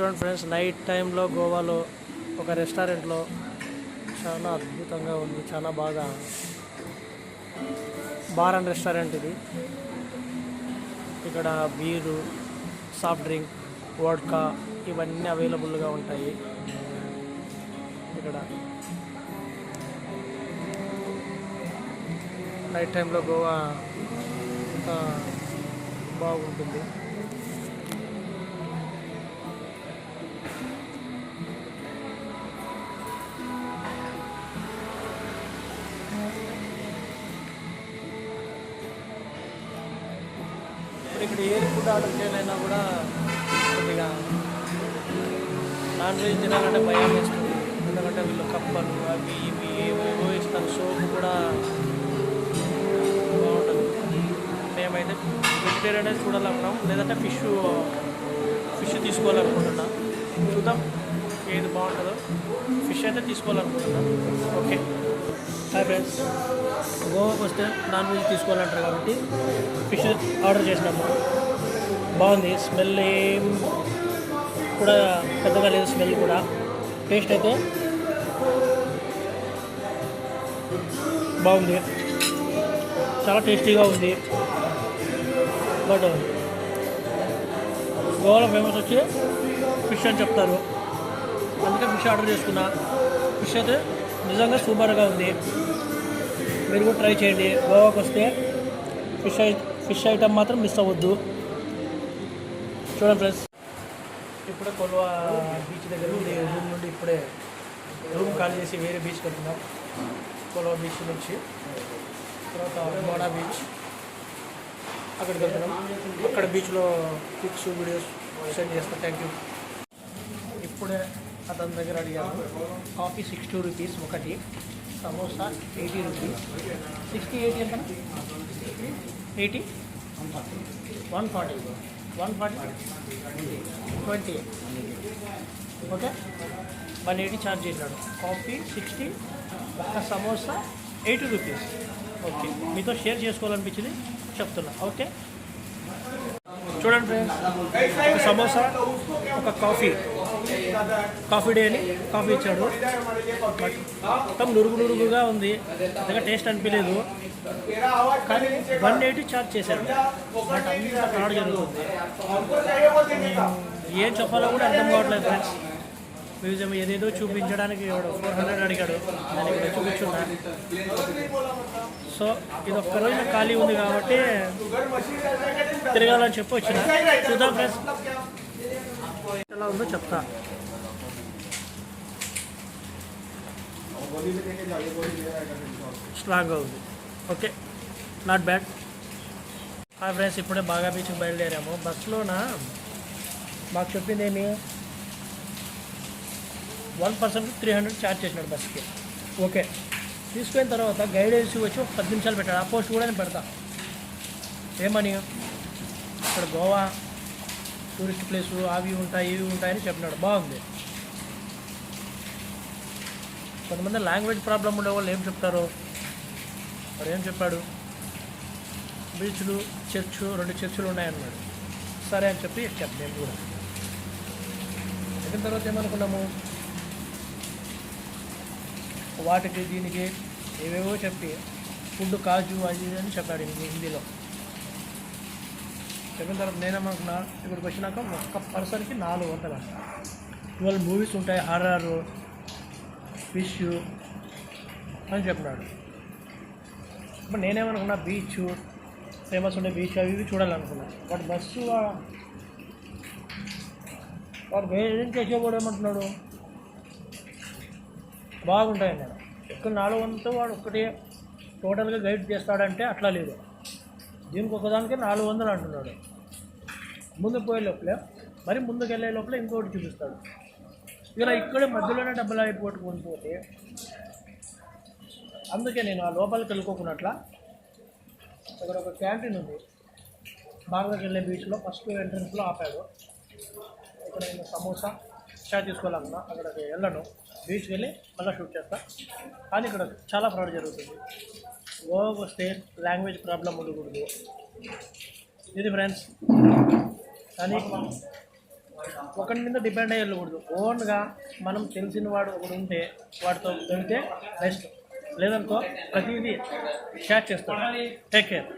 చూడండి friends night టైంలో గోవాలో ఒక రెస్టారెంట్లో చాలా అద్భుతంగా ఉంది చాలా బాగా. బార్ అండ్ రెస్టారెంట్ ఇది. ఇక్కడ బీరు సాఫ్ట్ డ్రింక్ వోడ్కా ఇవన్నీ అవైలబుల్గా ఉంటాయి. ఇక్కడ. నైట్ టైంలో గోవా బాగుంటుంది. ఇక్కడ ఏ ఫుడ్ ఆర్డర్ చేయాలైనా కూడా కొద్దిగా నాన్ వెజ్ తినాలంటే భయం వేస్తుంది. ఎందుకంటే వీళ్ళు కప్పలు అవి ఇవి ఏవేవో ఇస్తారు సోపు కూడా బాగుంటుంది. మేమైతే వెజిటేరియన్ చూడాలనుకున్నాం. లేదంటే ఫిష్ ఫిష్ తీసుకోవాలనుకుంటున్నా. చూద్దాం ఏది బాగుంటుందో. ఫిష్ అయితే తీసుకోవాలనుకుంటున్నా. ఓకే హాయ్ ఫ్రెండ్స్ వస్తే నాన్ వెజ్ తీసుకోవాలంటారు కాబట్టి ఫిష్ ఆర్డర్ చేసినాము. బాగుంది స్మెల్ ఏం కూడా పెద్దగా లేదు స్మెల్ కూడా. టేస్ట్ అయితే బాగుంది. చాలా టేస్టీగా ఉంది. బట్ గోవాలో ఫేమస్ వచ్చి ఫిష్ అని చెప్తారు. అందుకే ఫిష్ ఆర్డర్ చేసుకున్నా. ఫిష్ అయితే నిజంగా సూపర్గా ఉంది. మీరు కూడా ట్రై చేయండి. గోవాకు వస్తే ఫిష్ ఐ ఫిష్ ఐటమ్ మాత్రం మిస్ అవ్వద్దు. చూడండి ఫ్రెండ్స్ ఇప్పుడే కొల్వా బీచ్ దగ్గర ఉంది. రూమ్ నుండి ఇప్పుడే రూమ్ కాల్ చేసి వేరే బీచ్కి వెళ్తున్నాం. కొల్వా బీచ్ నుంచి. తర్వాత మోడా బీచ్ అక్కడికి వెళ్తున్నాం. అక్కడ బీచ్లో పిక్స్ వీడియోస్ సెండ్ చేస్తాం. థ్యాంక్ యూ ఇప్పుడే అతని దగ్గర అడిగాను. కాఫీ సిక్స్టీ రూపీస్ ఒకటి. Samosa eighty rupees. Sixty eighty ఎంత? Eighty? One forty. One forty? Twenty. Okay? One eighty charge చేశాడు. కాఫీ సిక్స్టీ ఒక్క సమోసా ఎయిటీ రూపీస్. ఓకే. మీతో షేర్ చేసుకోవాలనిపించింది చెప్తున్నా. ఓకే? చూడండి ఫ్రెండ్స్ ఒక సమోసా ఒక కాఫీ. కాఫీ డే అని కాఫీ ఇచ్చాడు. బట్ మొత్తం నురుగు నురుగుగా ఉంది. అంతగా టేస్ట్ అనిపించలేదు. కానీ వన్ ఎయిటీ ఛార్జ్ చేశాడు. బట్ అంతా ఫ్రాడ్ జరుగుతుంది. ఏం చెప్పాలో కూడా అర్థం కావట్లేదు ఫ్రెండ్స్. మ్యూజియం ఏదేదో చూపించడానికి ఫోర్ హండ్రెడ్ అడిగాడు. దానికి ఇక్కడ చూపించున్నా సో ఇది ఒక్క రోజు ఖాళీ ఉంది కాబట్టి తిరగాలని చెప్పి వచ్చిన. చూద్దాం ఫ్రెండ్స్. ఎలా ఉందో చెప్తా స్ట్రాంగ్గా ఉంది okay not bad hi friends ఇప్పుడే బాగా బీచ్కి బయలుదేరాము బస్సులోన మాకు చెప్పింది ఏమి one percent three hundred charge చేసినాడు బస్కి ఓకే తీసుకున్న తర్వాత గైడెన్స్ వచ్చి ఒక పది నిమిషాలు పెట్టాడు ఆ పోస్ట్ కూడా నేను పెడతా ఏమని ఇక్కడ గోవా టూరిస్ట్ ప్లేసు అవి ఉంటాయి ఇవి ఉంటాయని చెప్పినాడు. బాగుంది. కొంతమంది లాంగ్వేజ్ ప్రాబ్లం ఉండే వాళ్ళు ఏం చెప్తారు? వాడు ఏం చెప్పాడు? బీచ్లు చర్చు రెండు చర్చిలు ఉన్నాయన్నాడు. సరే అని చెప్పి ఎక్కాం మేము కూడా. ఎక్కిన తర్వాత ఏమనుకున్నాము? వాటికి దీనికి ఏవేవో చెప్పి ఫుడ్ కాజు అది అని చెప్పాడు హిందీలో. సెకండ్ తర్వాత నేనేమనుకున్నా ఇక్కడికి వచ్చినాక ఒక్క పర్సన్కి నాలుగు వందలు. అంట ట్వెల్వ్ మూవీస్ ఉంటాయి హారర్ ఫిష్ అని చెప్పినాడు. ఇప్పుడు నేనేమనుకున్నా బీచ్ ఫేమస్ ఉండే బీచ్ అవి ఇవి చూడాలనుకున్నా. వాడు బస్సు వాడు వేరే చేసేవాడు ఏమంటున్నాడు? బాగుంటాయి నేను ఇక్కడ నాలుగు వందలతో వాడు ఒక్కటే టోటల్గా గైడ్ చేస్తాడంటే అట్లా లేదు. దీనికి ఒకదానికి నాలుగు వందలు అంటున్నాడు. ముందు పోయే లోపలే మరి ముందుకు వెళ్ళే లోపల ఇంకోటి చూపిస్తాడు. ఇలా ఇక్కడే మధ్యలోనే డబ్బులు అయిపోటు కొనిపోతే అందుకే నేను ఆ లోపలికి వెళ్ళుకోకున్నట్లా ఇక్కడ ఒక క్యాంటీన్ ఉంది. బాగా వెళ్ళే బీచ్లో ఫస్ట్ ఎంట్రన్స్లో ఆపాడు. ఇక్కడ నేను సమోసా షాట్ తీసుకోవాలన్నా అక్కడికి వెళ్ళను. బీచ్కి వెళ్ళి మళ్ళీ షూట్ చేస్తా. కానీ ఇక్కడ చాలా ఫ్రాడ్ జరుగుతుంది. ఓ స్టేట్ లాంగ్వేజ్ ప్రాబ్లం ఉండకూడదు. ఇది ఫ్రెండ్స్ కానీ ఒకరి మీద డిపెండ్ అయ్యి వెళ్ళకూడదు. ఓన్గా మనం తెలిసిన వాడు ఒకడు ఉంటే వాడితో దొరికితే బెస్ట్. లేదనుకో ప్రతిదీ షేర్ చేస్తాం టేక్ కేర్.